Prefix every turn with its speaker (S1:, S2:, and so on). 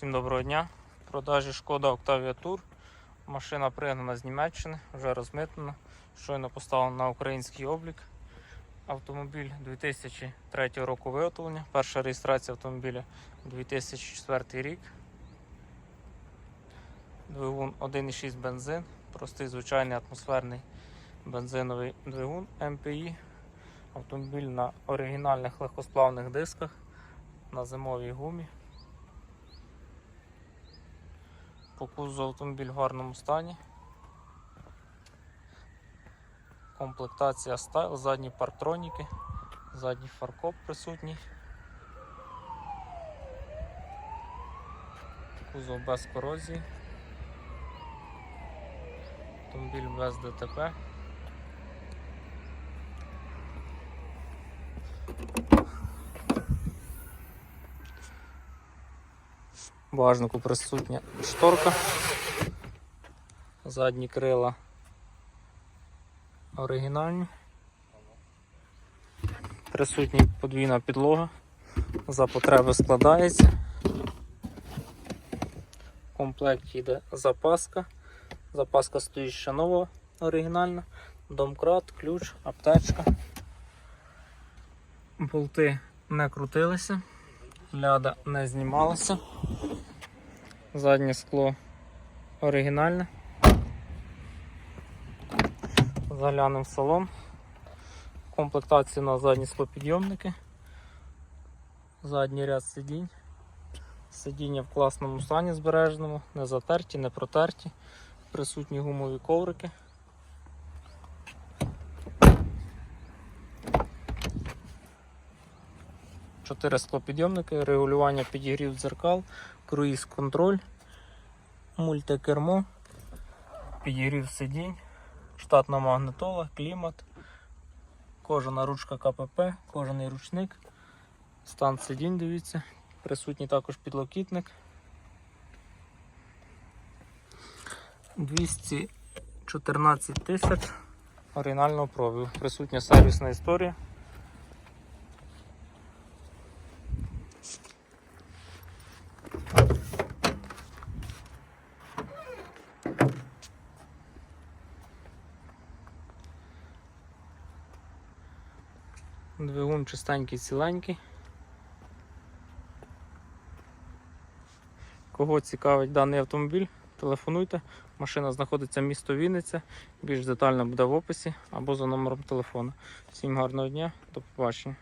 S1: Всім доброго дня. В продажі шкода Octavia Tour. Машина пригнана з Німеччини, вже розмитнена, щойно поставлена на український облік. Автомобіль 2003 року виготовлення. Перша реєстрація автомобіля 2004 рік. Двигун 1,6 бензин, простий звичайний атмосферний бензиновий двигун МПІ. Автомобіль на оригінальних легкосплавних дисках на зимовій гумі. По кузову автомобіль в гарному стані. Комплектація стайл, задні парктроніки, задній фаркоп присутній. Кузов без корозії. Автомобіль без ДТП. Багажнику присутня шторка. Задні крила оригінальні. Присутня подвійна підлога. За потреби складається. В комплекті йде запаска. Запаска стоїть ще нова оригінальна. Домкрат, ключ, аптечка. Болти не крутилися, ляда не знімалася. Заднє скло оригінальне. Заглянемо в салон. Комплектація на задні склопідйомники. Задній ряд сидінь. Сидіння в класному стані збереженому, не затерті, не протерті. Присутні гумові коврики. Чотири склопідйомники, регулювання підігрів дзеркал, круїз контроль, мультикермо, підігрів сидінь, штатна магнитола, клімат, кожана ручка КПП, кожаний ручник, стан сидінь, дивіться, присутній також підлокітник. 214 тисяч оригінального пробігу. Присутня сервісна історія. Двигун чистенький, ціленький. Кого цікавить даний автомобіль, телефонуйте. Машина знаходиться місто Вінниця. Більш детально буде в описі або за номером телефону. Всім гарного дня, до побачення.